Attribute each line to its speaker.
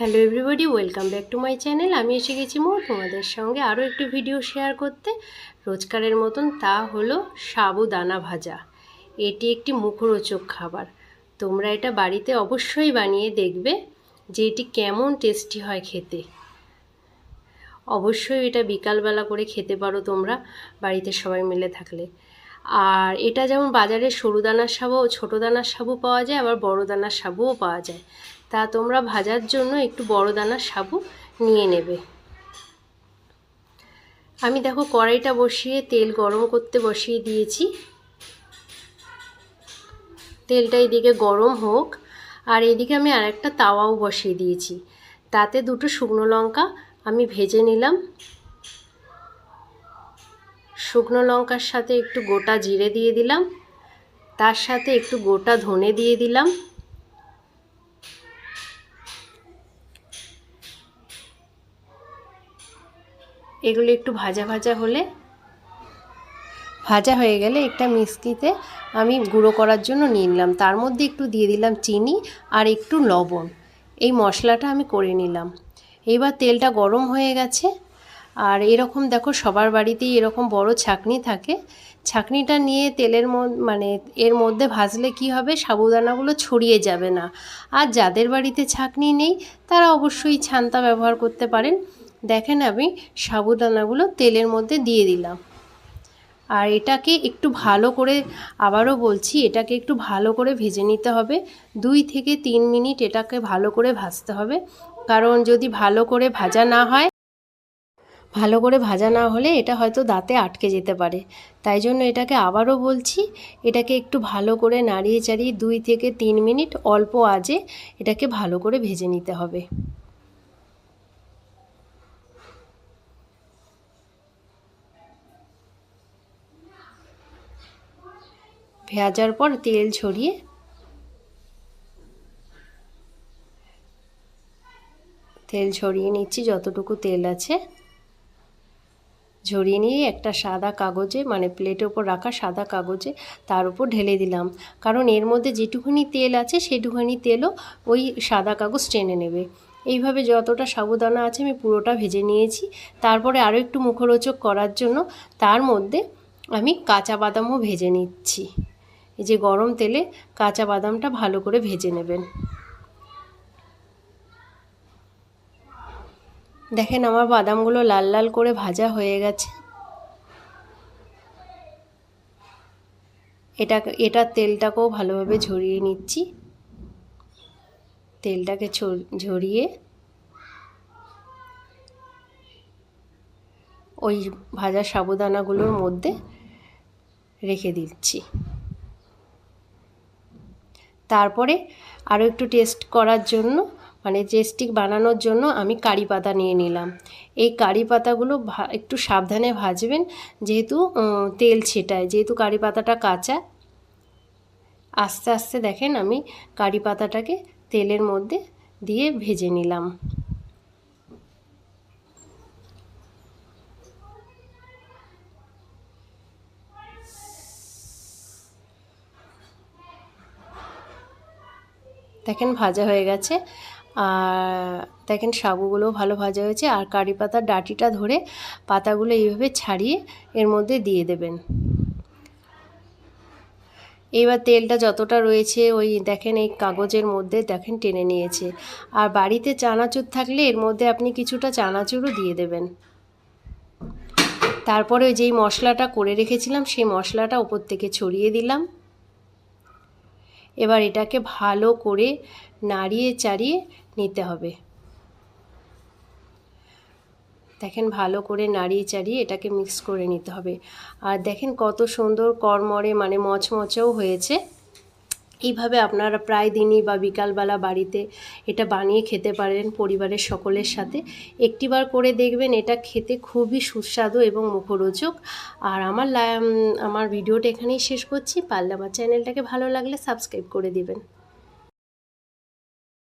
Speaker 1: Hello everybody, welcome back to my channel. আমি এসে গেছি মো, তোমাদের সঙ্গে আরও একটি ভিডিও শেয়ার করতে। রোজকারের মতন তা হলো সাবুদানা ভাজা। এটি একটি মুখরোচক খাবার। তোমরা এটা বাড়িতে অবশ্যই বানিয়ে দেখবে যে এটি কেমন টেস্টি হয় খেতে। অবশ্যই এটা বিকালবেলা করে খেতে পারো তোমরা, বাড়িতে সবাই মিলে থাকলে। আর এটা যেমন বাজারে সরু দানার সাবু ছোটো দানার সাবু পাওয়া যায়, আবার বড় দানার সাবুও পাওয়া যায়। তা তোমরা ভাজার জন্য একটু বড় দানার সাবু নিয়ে নেবে। আমি দেখো কড়াইটা বসিয়ে তেল গরম করতে বসিয়ে দিয়েছি। তেলটা এদিকে গরম হোক, আর এদিকে আমি আরেকটা তাওয়াও বসিয়ে দিয়েছি। তাতে দুটো শুকনো লঙ্কা আমি ভেজে নিলাম। শুকনো লঙ্কার সাথে একটু গোটা জিরে দিয়ে দিলাম। তার সাথে একটু গোটা ধনে দিয়ে দিলাম। এগুলো একটু ভাজা ভাজা হলে ভাজা হয়ে গেলে একটা মিষ্টিতে আমি গুঁড়ো করার জন্য নিয়ে নিলাম। তার মধ্যে একটু দিয়ে দিলাম চিনি আর একটু লবণ। এই মশলাটা আমি করে নিলাম। এইবার তেলটা গরম হয়ে গেছে। আর এরকম দেখো সবার বাড়িতেই এরকম বড় ছাকনি থাকে। ছাকনিটা নিয়ে তেলের মানে এর মধ্যে ভাজলে কি হবে? সাবুদানাগুলো ছড়িয়ে যাবে না। আর যাদের বাড়িতে ছাকনি নেই, তারা অবশ্যই ছান্তা ব্যবহার করতে পারেন। দেখেন আমি সাবুদানাগুলো তেলের মধ্যে দিয়ে দিলাম। আর এটাকে একটু ভালো করে আবারও বলছি, এটাকে একটু ভালো করে ভেজে নিতে হবে। দুই থেকে তিন মিনিট এটাকে ভালো করে ভাজতে হবে। কারণ যদি ভালো করে ভাজা না হয়, ভালো করে ভাজা না হলে এটা হয়তো দাঁতে আটকে যেতে পারে। তাই জন্য এটাকে আবারও বলছি, এটাকে একটু ভালো করে নাড়িয়ে চাড়িয়ে দুই থেকে তিন মিনিট অল্প আজে এটাকে ভালো করে ভেজে নিতে হবে। ভেজার পর তেল ছড়িয়ে তেল ছড়িয়ে নিচ্ছি, যতটুকু তেল আছে। ঝরিয়ে নিয়ে একটা সাদা কাগজে মানে প্লেটের ওপর রাখা সাদা কাগজে তার উপর ঢেলে দিলাম। কারণ এর মধ্যে যেটুকুনি তেল আছে, সেটুকুনি তেলও ওই সাদা কাগজ টেনে নেবে। এইভাবে যতটা সাবুদানা আছে, আমি পুরোটা ভেজে নিয়েছি। তারপরে আরও একটু মুখরোচক করার জন্য তার মধ্যে আমি কাঁচা বাদামও ভেজে নিচ্ছি। এই যে গরম তেলে কাঁচা বাদামটা ভালো করে ভেজে নেবেন। দেখেন আমার বাদামগুলো লাল লাল করে ভাজা হয়ে গেছে। এটা এটা তেলটাকেও ভালোভাবে ঝরিয়ে নিচ্ছি। তেলটাকে ঝরিয়ে ওই ভাজা সাবুদানাগুলোর মধ্যে রেখে দিচ্ছি। তারপরে আরও একটু টেস্ট করার জন্য মানে চেস্টিক বানানোর জন্য আমি কারি পাতা নিয়ে নিলাম। এই কারি পাতাগুলো একটু সাবধানে ভাজবেন, যেহেতু তেল ছেটায়, যেহেতু কারি পাতাটা কাঁচা। আস্তে আস্তে দেখেন আমি কারি পাতাটাকে তেলের মধ্যে দিয়ে ভেজে নিলাম। দেখেন ভাজা হয়ে গেছে। আর দেখেন সাবুগুলো ভালো ভাজা হয়েছে। আর কারি পাতার ডাটিটা ধরে পাতাগুলো এইভাবে ছাড়িয়ে এর মধ্যে দিয়ে দেবেন। এইবার তেলটা যতটা রয়েছে ওই দেখেন এই কাগজের মধ্যে দেখেন টেনে নিয়েছে। আর বাড়িতে চানাচুর থাকলে এর মধ্যে আপনি কিছুটা চানাচুরও দিয়ে দেবেন। তারপরে যেই মশলাটা করে রেখেছিলাম, সেই মশলাটা ওপর থেকে ছড়িয়ে দিলাম। এবার এটাকে ভালো করে নাড়িয়ে চাড়িয়ে নিতে হবে। দেখেন ভালো করে নাড়িয়ে চাড়িয়ে এটাকে মিক্স করে নিতে হবে। আর দেখেন কত সুন্দর কর্মরে মানে মচমচেও হয়েছে। এইভাবে আপনারা প্রায় দিনই বা বিকালবেলা বাড়িতে এটা বানিয়ে খেতে পারেন পরিবারের সকলের সাথে। একটিবার করে দেখবেন এটা খেতে খুবই সুস্বাদু এবং মুখরোচক। আর আমার আমার ভিডিওটা এখানেই শেষ করছি। পারলে আমার চ্যানেলটাকে ভালো লাগলে সাবস্ক্রাইব করে দিবেন।